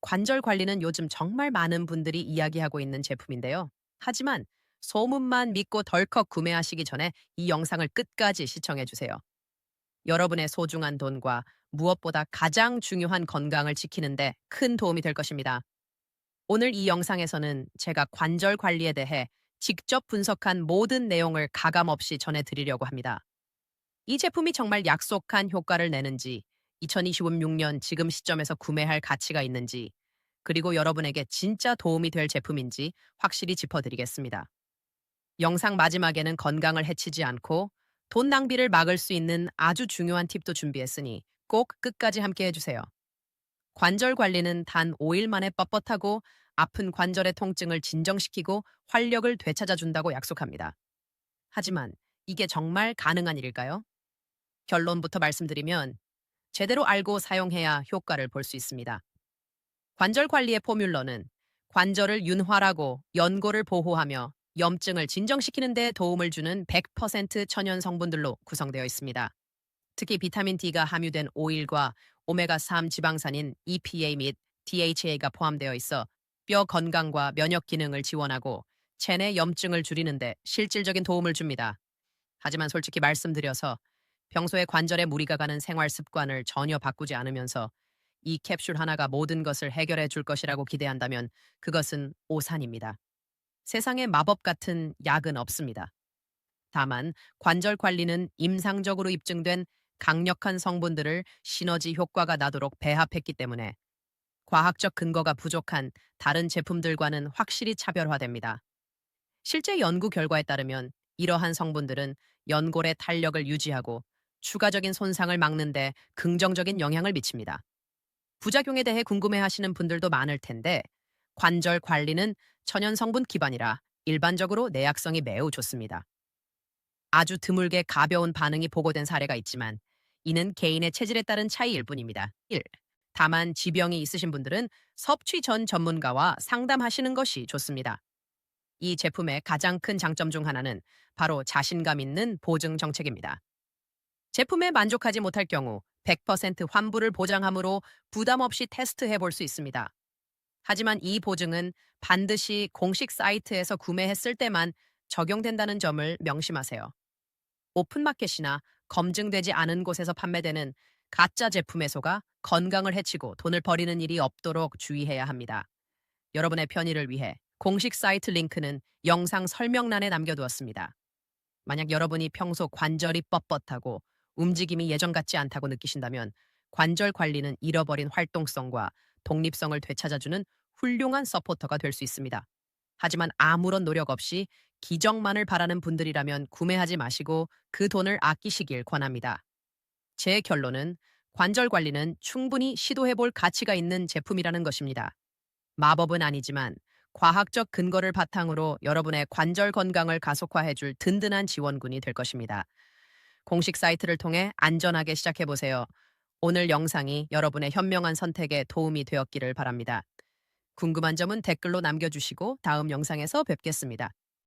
관절 관리는 요즘 정말 많은 분들이 이야기하고 있는 제품인데요. 하지만 소문만 믿고 덜컥 구매하시기 전에 이 영상을 끝까지 시청해 주세요. 여러분의 소중한 돈과 무엇보다 가장 중요한 건강을 지키는데 큰 도움이 될 것입니다. 오늘 이 영상에서는 제가 관절 관리에 대해 직접 분석한 모든 내용을 가감 없이 전해드리려고 합니다. 이 제품이 정말 약속한 효과를 내는지, 2026년 지금 시점에서 구매할 가치가 있는지, 그리고 여러분에게 진짜 도움이 될 제품인지 확실히 짚어드리겠습니다. 영상 마지막에는 건강을 해치지 않고 돈 낭비를 막을 수 있는 아주 중요한 팁도 준비했으니 꼭 끝까지 함께 해주세요. 관절 관리는 단 5일 만에 뻣뻣하고 아픈 관절의 통증을 진정시키고 활력을 되찾아준다고 약속합니다. 하지만 이게 정말 가능한 일일까요? 결론부터 말씀드리면 제대로 알고 사용해야 효과를 볼 수 있습니다. 관절 관리의 포뮬러는 관절을 윤활하고 연골을 보호하며 염증을 진정시키는 데 도움을 주는 100% 천연 성분들로 구성되어 있습니다. 특히 비타민 D가 함유된 오일과 오메가3 지방산인 EPA 및 DHA가 포함되어 있어 뼈 건강과 면역 기능을 지원하고 체내 염증을 줄이는 데 실질적인 도움을 줍니다. 하지만 솔직히 말씀드려서 평소에 관절에 무리가 가는 생활 습관을 전혀 바꾸지 않으면서 이 캡슐 하나가 모든 것을 해결해 줄 것이라고 기대한다면 그것은 오산입니다. 세상에 마법 같은 약은 없습니다. 다만 관절 관리는 임상적으로 입증된 강력한 성분들을 시너지 효과가 나도록 배합했기 때문에 과학적 근거가 부족한 다른 제품들과는 확실히 차별화됩니다. 실제 연구 결과에 따르면 이러한 성분들은 연골의 탄력을 유지하고 추가적인 손상을 막는데 긍정적인 영향을 미칩니다. 부작용에 대해 궁금해하시는 분들도 많을 텐데 관절 관리는 천연 성분 기반이라 일반적으로 내약성이 매우 좋습니다. 아주 드물게 가벼운 반응이 보고된 사례가 있지만 이는 개인의 체질에 따른 차이일 뿐입니다. 1. 다만 지병이 있으신 분들은 섭취 전 전문가와 상담하시는 것이 좋습니다. 이 제품의 가장 큰 장점 중 하나는 바로 자신감 있는 보증 정책입니다. 제품에 만족하지 못할 경우 100% 환불을 보장하므로 부담 없이 테스트해 볼 수 있습니다. 하지만 이 보증은 반드시 공식 사이트에서 구매했을 때만 적용된다는 점을 명심하세요. 오픈마켓이나 검증되지 않은 곳에서 판매되는 가짜 제품에 속아 건강을 해치고 돈을 버리는 일이 없도록 주의해야 합니다. 여러분의 편의를 위해 공식 사이트 링크는 영상 설명란에 남겨두었습니다. 만약 여러분이 평소 관절이 뻣뻣하고 움직임이 예전 같지 않다고 느끼신다면 관절 관리는 잃어버린 활동성과 독립성을 되찾아주는 훌륭한 서포터가 될 수 있습니다. 하지만 아무런 노력 없이 기적만을 바라는 분들이라면 구매하지 마시고 그 돈을 아끼시길 권합니다. 제 결론은 관절 관리는 충분히 시도해 볼 가치가 있는 제품이라는 것입니다. 마법은 아니지만 과학적 근거를 바탕으로 여러분의 관절 건강을 가속화해 줄 든든한 지원군이 될 것입니다. 공식 사이트를 통해 안전하게 시작해 보세요. 오늘 영상이 여러분의 현명한 선택에 도움이 되었기를 바랍니다. 궁금한 점은 댓글로 남겨주시고 다음 영상에서 뵙겠습니다.